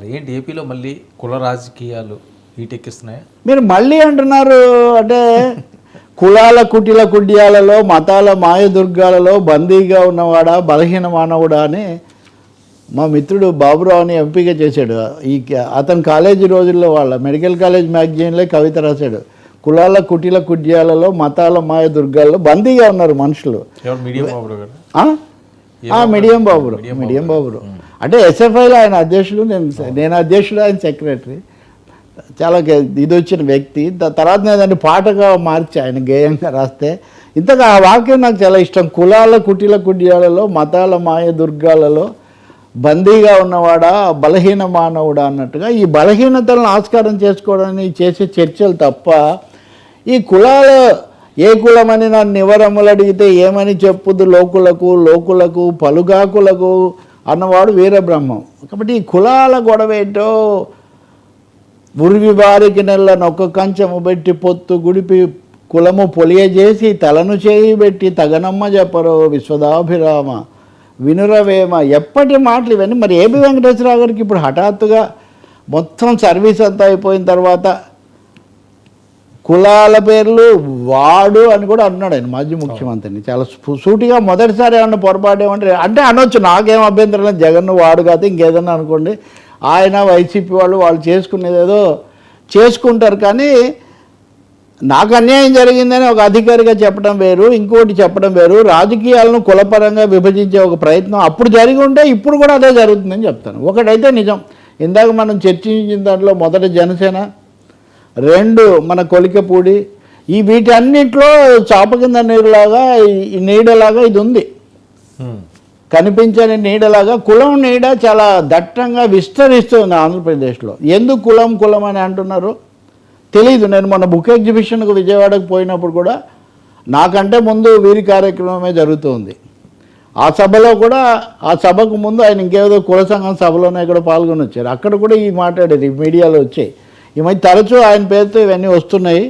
రావాలి ఏంటి ఏపీలో మళ్ళీ కుల రాజకీయాలు హీటెక్కిస్తున్నాయా? మీరు మళ్ళీ అంటున్నారు అంటే కులాల కుటిల కుడ్యాలలో మతాల మాయదుర్గాలలో బందీగా ఉన్నవాడా బలహీన మానవుడా అని మా మిత్రుడు బాబురావుని ఎంపిక చేశాడు. ఈ అతను కాలేజీ రోజుల్లో వాళ్ళ మెడికల్ కాలేజ్ మ్యాగజైన్లో కవిత రాశాడు. కులాల కుటిల కుడ్యాలలో మతాల మాయదుర్గాలలో బందీగా ఉన్నారు మనుషులు. మీడియం బాబు గారు? ఆ? ఆ, మిడియం బాబురు మిడియం బాబురు అంటే ఎస్ఎఫ్ఐలో ఆయన అధ్యక్షుడు నేను నేను అధ్యక్షుడు ఆయన సెక్రటరీ. చాలా ఇది వచ్చిన వ్యక్తి. తర్వాత నేను దాన్ని పాటగా మార్చి ఆయన గేయంగా రాస్తే ఇంతగా ఆ వాక్యం నాకు చాలా ఇష్టం. కులాల కుటిల కుడ్యాలలో మతాల మాయ దుర్గాలలో బందీగా ఉన్నవాడా బలహీన మానవుడా అన్నట్టుగా ఈ బలహీనతలను ఆస్కారం చేసుకోవడానికి చేసే చర్చలు తప్ప ఈ కులాల ఏ కులమని నన్ను నివరములు అడిగితే ఏమని చెప్పుదు? లోకులకు లోకులకు పలుగాకులకు అన్నవాడు వీరబ్రహ్మం కాబట్టి ఈ కులాల గొడవ ఏంటో ఉరివి వారికి నెల నొక్క కంచము పెట్టి పొత్తు గుడిపి కులము పొలియజేసి తలను చేయి పెట్టి తగనమ్మ చెప్పరు విశ్వదాభిరామ. వినురవేమ ఎప్పటి మాటలు ఇవన్నీ? మరి ఏబి వెంకటేశ్వరరావు గారికి ఇప్పుడు హఠాత్తుగా మొత్తం సర్వీస్ అంతా అయిపోయిన తర్వాత కులాల పేర్లు వాడు అని కూడా అన్నాడు ఆయన మాజీ ముఖ్యమంత్రిని. చాలా సూటిగా మొదటిసారి ఏమన్నా పొరపాటు ఏమంటే అంటే అనొచ్చు నాకేం అభ్యంతరం లేదు. జగన్ వాడు కాదు ఇంకేదన్నా అనుకోండి. ఆయన వైసీపీ వాళ్ళు వాళ్ళు చేసుకునేది ఏదో చేసుకుంటారు కానీ నాకు అన్యాయం జరిగిందని ఒక అధికారిగా చెప్పడం వేరు ఇంకోటి చెప్పడం వేరు. రాజకీయాలను కులపరంగా విభజించే ఒక ప్రయత్నం అప్పుడు జరిగి ఉంటే ఇప్పుడు కూడా అదే జరుగుతుందని చెప్తాను. ఒకటైతే నిజం. ఇందాక మనం చర్చించిన దాంట్లో మొదట జనసేన రెండు మన కొలికపూడి ఈ వీటన్నిటిలో చాప కింద నీరులాగా ఈ- నీడలాగా ఇది ఉంది. కనిపించని నీడలాగా కులం నీడ చాలా దట్టంగా విస్తరిస్తుంది ఆంధ్రప్రదేశ్లో. ఎందుకు కులం కులం అని అంటున్నారు? తెలీదు. నేను మొన్న బుక్ ఎగ్జిబిషన్కు విజయవాడకు పోయినప్పుడు కూడా నాకంటే ముందు వీరి కార్యక్రమమే జరుగుతుంది. ఆ సభలో కూడా ఆ సభకు ముందు ఆయన ఇంకేదో కుల సంఘం సభలోనే ఇక్కడ పాల్గొని వచ్చారు అక్కడ కూడా ఈ మాట్లాడేది మీడియాలో వచ్చాయి ఈ మధ్య తరచూ ఆయన పేరుతో ఇవన్నీ వస్తున్నాయి.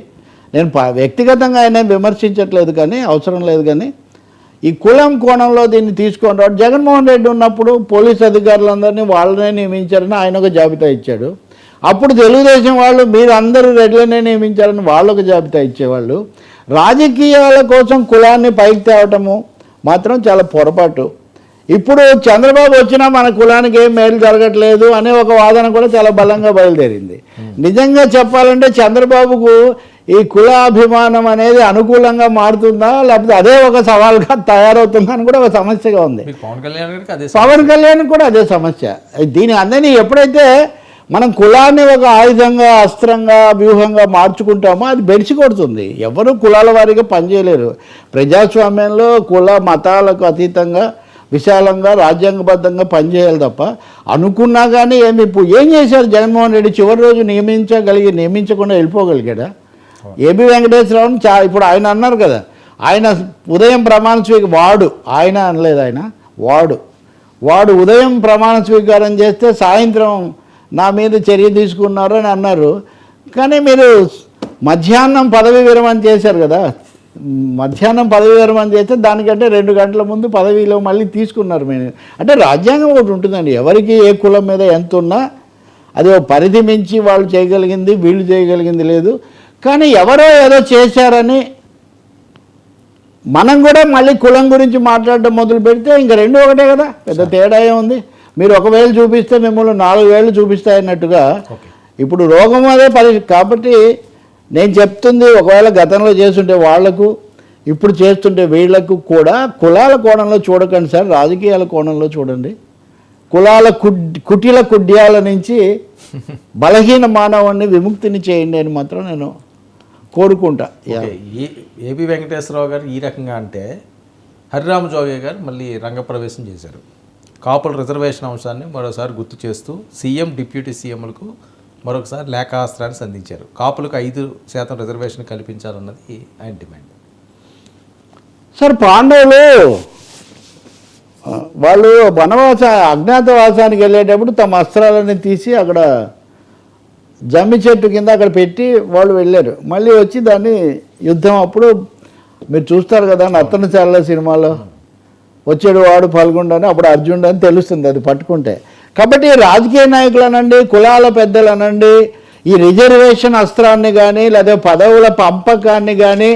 నేను వ్యక్తిగతంగా ఆయన విమర్శించట్లేదు కానీ అవసరం లేదు కానీ ఈ కులం కోణంలో దీన్ని తీసుకొని రావడం జగన్మోహన్ రెడ్డి ఉన్నప్పుడు పోలీస్ అధికారులందరినీ వాళ్ళనే నియమించారని ఆయన ఒక జాబితా ఇచ్చాడు. అప్పుడు తెలుగుదేశం వాళ్ళు మీరు అందరూ రెడ్లనే నియమించారని వాళ్ళు ఒక జాబితా ఇచ్చేవాళ్ళు. రాజకీయాల కోసం కులాన్ని పైకి తేవటము మాత్రం చాలా పొరపాటు. ఇప్పుడు చంద్రబాబు వచ్చినా మన కులానికి ఏం మేలు జరగట్లేదు అనే ఒక వాదన కూడా చాలా బలంగా బయలుదేరింది. నిజంగా చెప్పాలంటే చంద్రబాబుకు ఈ కులాభిమానం అనేది అనుకూలంగా మారుతుందా? లేకపోతే అదే ఒక సవాల్గా తయారవుతుందా అని కూడా ఒక సమస్యగా ఉంది. పవన్ కళ్యాణ్ కూడా అదే సమస్య. దీని అందరినీ ఎప్పుడైతే మనం కులాన్ని ఒక ఆయుధంగా అస్త్రంగా వ్యూహంగా మార్చుకుంటామో అది బెడిసి కొడుతుంది. ఎవరు కులాల వారీగా పనిచేయలేరు. ప్రజాస్వామ్యంలో కుల మతాలకు అతీతంగా విశాలంగా రాజ్యాంగబద్ధంగా పనిచేయాలి తప్ప అనుకున్నా కానీ ఏమి ఇప్పుడు ఏం చేశారు జగన్మోహన్ రెడ్డి? చివరి రోజు నియమించగలిగి నియమించకుండా వెళ్ళిపోగలిగాడా? ఏబి వెంకటేశ్వరరావుని చా ఇప్పుడు ఆయన అన్నారు కదా ఆయన ఉదయం ప్రమాణ స్వీక వాడు ఆయన అనలేదు ఆయన వాడు. వాడు ఉదయం ప్రమాణ స్వీకారం చేస్తే సాయంత్రం నా మీద చర్య తీసుకున్నారు అని అన్నారు. కానీ మీరు మధ్యాహ్నం పదవి విరమణ చేశారు కదా మధ్యాహ్నం పదవి విరమణ చేస్తే దానికంటే రెండు గంటల ముందు పదవిలో మళ్ళీ తీసుకున్నారు మీరు అంటే రాజ్యాంగం ఒకటి ఉంటుందండి. ఎవరికి ఏ కులం మీద ఎంత ఉన్నా అది ఒక పరిధి మించి వాళ్ళు చేయగలిగింది వీళ్ళు చేయగలిగింది లేదు. కానీ ఎవరో ఏదో చేశారని మనం కూడా మళ్ళీ కులం గురించి మాట్లాడడం మొదలు పెడితే ఇంకా రెండు ఒకటే కదా. పెద్ద తేడా ఏముంది మీరు ఒక వేలు చూపిస్తే మిమ్మల్ని నాలుగు వేలు చూపిస్తాయన్నట్టుగా ఇప్పుడు రోగం అదే పరి కాబట్టి నేను చెప్తుంది ఒకవేళ గతంలో చేస్తుంటే వాళ్ళకు ఇప్పుడు చేస్తుంటే వీళ్ళకు కూడా కులాల కోణంలో చూడకండి సార్ రాజకీయాల కోణంలో చూడండి. కులాల కుడ్ కుటిల కుడ్యాల నుంచి బలహీన మానవాన్ని విముక్తిని చేయండి అని మాత్రం నేను కోరుకుంటా. ఏపీ ఏ వెంకటేశ్వరరావు గారు ఈ రకంగా అంటే హరిరామ జోగే గారు మళ్ళీ రంగప్రవేశం చేశారు. కాపుల రిజర్వేషన్ అంశాన్ని మరోసారి గుర్తు చేస్తూ సీఎం డిప్యూటీ సీఎంలకు మరొకసారి లేఖాస్త్రాన్ని సంధించారు. కాపులకు ఐదు శాతం రిజర్వేషన్ కల్పించాలన్నది ఆయన డిమాండ్. సార్ పాండవులు వాళ్ళు వనవాస అజ్ఞాతవాసానికి వెళ్ళేటప్పుడు తమ అస్త్రాలని తీసి అక్కడ జమ్మి చెట్టు కింద అక్కడ పెట్టి వాళ్ళు వెళ్ళారు. మళ్ళీ వచ్చి దాన్ని యుద్ధం అప్పుడు మీరు చూస్తారు కదా నత్తనశాల సినిమాలో. వచ్చాడు వాడు పాల్గొండని అప్పుడు అర్జునుడు అని తెలుస్తుంది అది పట్టుకుంటే. కాబట్టి రాజకీయ నాయకులు అనండి కులాల పెద్దలు అనండి ఈ రిజర్వేషన్ అస్త్రాన్ని కానీ లేదా పదవుల పంపకాన్ని కానీ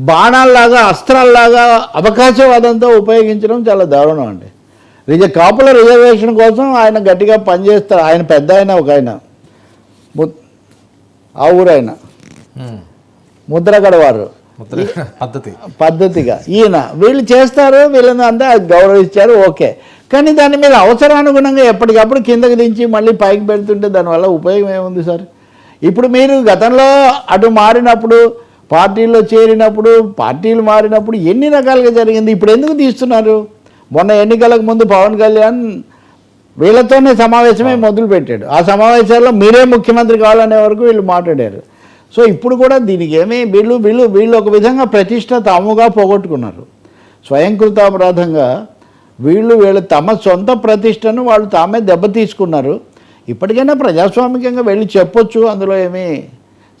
బాణాల్లాగా అస్త్రాల్లాగా అవకాశవాదంతో ఉపయోగించడం చాలా దారుణం అండి. రిజ కాపుల రిజర్వేషన్ కోసం ఆయన గట్టిగా పనిచేస్తారు. ఆయన పెద్ద ఆయన ఒక ఆయన. ఆ ఊరైన. ఉమ్. ముద్రగడ వారు. ముద్ర పద్ధతి. పద్ధతిగా. ఈయన. వీళ్ళు చేస్తారు వీళ్ళని అంతా గౌరవిస్తారు ఓకే. కానీ దాని మీద అవసరానుగుణంగా ఎప్పటికప్పుడు కిందకి దించి మళ్ళీ పైకి పెడుతుంటే దానివల్ల ఉపయోగం ఏముంది సార్? ఇప్పుడు మీరు గతంలో అటు మారినప్పుడు పార్టీల్లో చేరినప్పుడు పార్టీలు మారినప్పుడు ఎన్ని రకాలుగా జరిగింది? ఇప్పుడు ఎందుకు తీస్తున్నారు? మొన్న ఎన్నికలకు ముందు పవన్ కళ్యాణ్ వీళ్ళతోనే సమావేశమే మొదలు పెట్టాడు. ఆ సమావేశాల్లో మీరే ముఖ్యమంత్రి కావాలనే వరకు వీళ్ళు మాట్లాడారు. సో ఇప్పుడు కూడా దీనికి ఏమీ వీళ్ళు వీళ్ళు వీళ్ళు ఒక విధంగా ప్రతిష్ట తాముగా పోగొట్టుకున్నారు. స్వయంకృతాపరాధంగా వీళ్ళు వీళ్ళు తమ సొంత ప్రతిష్టను వాళ్ళు తామే దెబ్బతీసుకున్నారు. ఇప్పటికైనా ప్రజాస్వామికంగా వెళ్ళి చెప్పొచ్చు. అందులో ఏమీ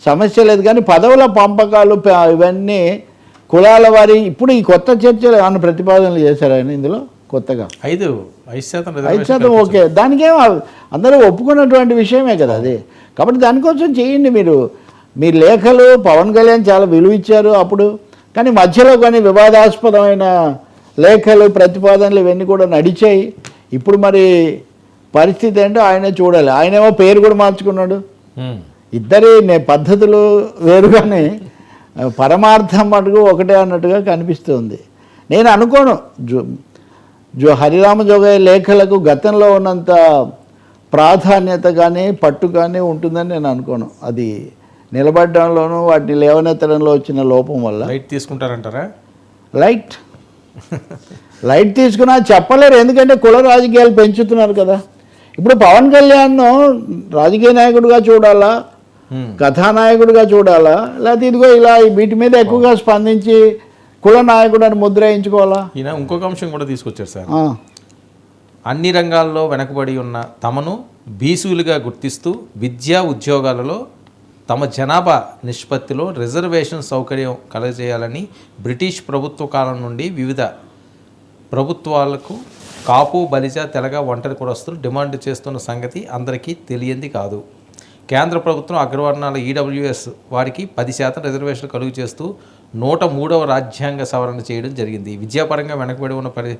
సమస్య లేదు. కానీ పదవుల పంపకాలు ఇవన్నీ కులాల వారి ఇప్పుడు ఈ కొత్త చర్చలు ఏమైనా ప్రతిపాదనలు చేశారు ఆయన ఇందులో? కొత్తగా? ఐదు ఐదు శాతం ఐదు శాతం ఓకే. దానికేం అందరూ ఒప్పుకున్నటువంటి విషయమే కదా అది. కాబట్టి దానికోసం చేయండి మీరు. మీ లేఖలు పవన్ కళ్యాణ్ చాలా విలువ ఇచ్చారు అప్పుడు. కానీ మధ్యలో కొన్ని వివాదాస్పదమైన లేఖలు ప్రతిపాదనలు ఇవన్నీ కూడా నడిచాయి. ఇప్పుడు మరి పరిస్థితి ఏంటో ఆయనే చూడాలి. ఆయనేమో పేరు కూడా మార్చుకున్నాడు. ఇద్దరి నే- పద్ధతులు వేరుగానే పరమార్థం మటుకు ఒకటే అన్నట్టుగా కనిపిస్తుంది. నేను అనుకోను జో జో హరిరామ జోగయ్య లేఖలకు గతంలో ఉన్నంత ప్రాధాన్యత కానీ పట్టు కానీ ఉంటుందని నేను అనుకోను. అది నిలబడడంలోనూ వాటిని లేవనెత్తడంలో వచ్చిన లోపం వల్ల. లైట్ తీసుకుంటారంటారా? లైట్ లైట్ తీసుకున్నా చెప్పలేరు ఎందుకంటే కుల రాజకీయాలు పెంచుతున్నారు కదా. ఇప్పుడు పవన్ కళ్యాణ్ రాజకీయ నాయకుడిగా చూడాలా. కథానాయకుడిగా చూడాలా లేకపోతే ఇదిగో ఇలా వీటి మీద ఎక్కువగా స్పందించి కుల నాయకుడు అని ముద్ర వేయించుకోవాలా ఈయన ఇంకొక అంశం కూడా తీసుకొచ్చారు సార్. అన్ని రంగాల్లో వెనకబడి ఉన్న తమను బీసీలుగా గుర్తిస్తూ విద్యా ఉద్యోగాలలో తమ జనాభా నిష్పత్తిలో రిజర్వేషన్ సౌకర్యం కలగజేయాలని బ్రిటిష్ ప్రభుత్వ కాలం నుండి వివిధ ప్రభుత్వాలకు కాపు బలిజ తెలగ ఒంటరి కులస్తులు డిమాండ్ చేస్తున్న సంగతి అందరికీ తెలియంది కాదు. కేంద్ర ప్రభుత్వం అగ్రవర్ణాల ఈడబ్ల్యూఎస్ వారికి పది శాతం రిజర్వేషన్ కలుగు చేస్తూ నూట మూడవ రాజ్యాంగ సవరణ చేయడం జరిగింది. విద్యాపరంగా వెనకబడి ఉన్న పరి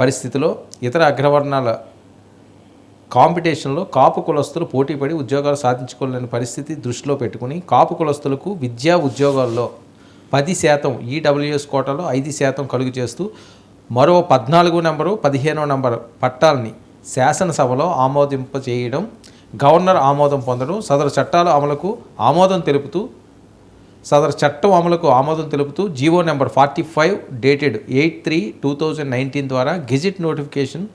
పరిస్థితిలో ఇతర అగ్రవర్ణాల కాంపిటీషన్లో కాపు కులస్తులు పోటీపడి ఉద్యోగాలు సాధించుకోలేని పరిస్థితి దృష్టిలో పెట్టుకుని కాపు కులస్తులకు విద్యా ఉద్యోగాల్లో పది శాతం ఈడబ్ల్యూఎస్ కోటాలో ఐదు శాతం కలుగు చేస్తూ మరో పద్నాలుగు నెంబరు పదిహేనో నెంబరు పట్టాలని శాసనసభలో ఆమోదింపజేయడం గవర్నర్ ఆమోదం పొందడం సదరు చట్టాల అమలుకు ఆమోదం తెలుపుతూ సదరు చట్టం అమలుకు ఆమోదం తెలుపుతూ G O number forty five dated eight three two thousand nineteen ద్వారా గెజిట్ నోటిఫికేషన్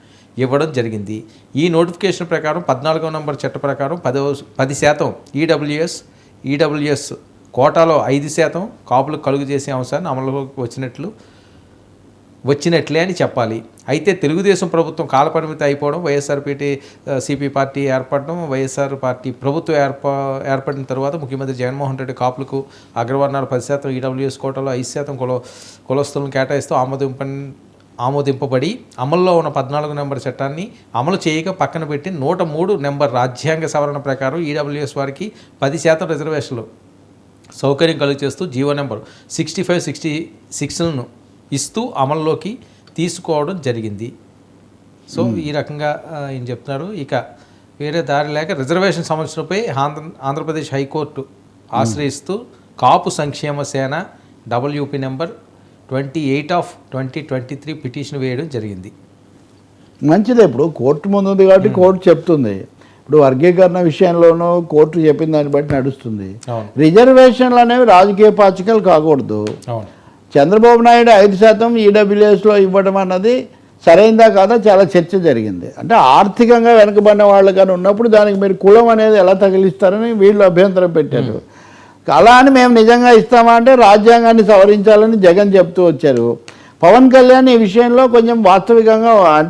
ఇవ్వడం జరిగింది. ఈ నోటిఫికేషన్ ప్రకారం పద్నాలుగో నంబర్ చట్ట ప్రకారం పదవ పది శాతం ఈడబ్ల్యూఎస్ ఈడబ్ల్యూఎస్ కోటాలో ఐదు శాతం కాపులకు కలుగు చేసే అంశాన్ని అమలులోకి వచ్చినట్లు వచ్చినట్లే అని చెప్పాలి. అయితే తెలుగుదేశం ప్రభుత్వం కాలపరిమితి అయిపోవడం వైఎస్ఆర్పీటీ సిపి పార్టీ ఏర్పడడం వైఎస్ఆర్ పార్టీ ప్రభుత్వం ఏర్పా ఏర్పడిన తర్వాత ముఖ్యమంత్రి జగన్మోహన్ రెడ్డి కాపులకు అగ్రవర్ణాలు పది శాతం ఈడబ్ల్యూఎస్ కోటాలో ఐదు శాతం కుల కులస్తులను కేటాయిస్తూ ఆమోదింప ఆమోదింపబడి అమల్లో ఉన్న పద్నాలుగు నెంబర్ చట్టాన్ని అమలు చేయక పక్కన పెట్టి నూట మూడు నెంబర్ రాజ్యాంగ సవరణ ప్రకారం ఈడబ్ల్యూఎస్ వారికి పది శాతం రిజర్వేషన్లు సౌకర్యం కలుగు చేస్తూ G O number sixty five sixty సిక్స్లను ఇస్తూ అమల్లోకి తీసుకోవడం జరిగింది. సో ఈ రకంగా ఈయన చెప్తున్నారు. ఇక వేరే దారి లేక రిజర్వేషన్ సమస్యలపై Andhra Andhra Pradesh high court ఆశ్రయిస్తూ Kapu Sankshema Sena W P number twenty eight of twenty twenty three petition వేయడం జరిగింది. మంచిదే ఇప్పుడు. కోర్టు ముందు ఉంది కాబట్టి కోర్టు చెప్తుంది. ఇప్పుడు వర్గీకరణ విషయంలోనూ కోర్టు చెప్పిన దాన్ని బట్టి నడుస్తుంది. రిజర్వేషన్లు అనేవి రాజకీయ పాచికలు కాకూడదు. చంద్రబాబు నాయుడు ఐదు శాతం ఈడబ్ల్యూఎస్లో ఇవ్వడం అన్నది సరైందా కాదా? చాలా చర్చ జరిగింది. అంటే ఆర్థికంగా వెనుకబడిన వాళ్ళు కానీ ఉన్నప్పుడు దానికి మీరు కులం అనేది ఎలా తగిలిస్తారని వీళ్ళు అభ్యంతరం పెట్టారు. అలా అని మేము నిజంగా ఇస్తామా అంటే రాజ్యాంగాన్ని సవరించాలని జగన్ చెప్తూ వచ్చారు. పవన్ కళ్యాణ్ ఈ విషయంలో కొంచెం వాస్తవికంగా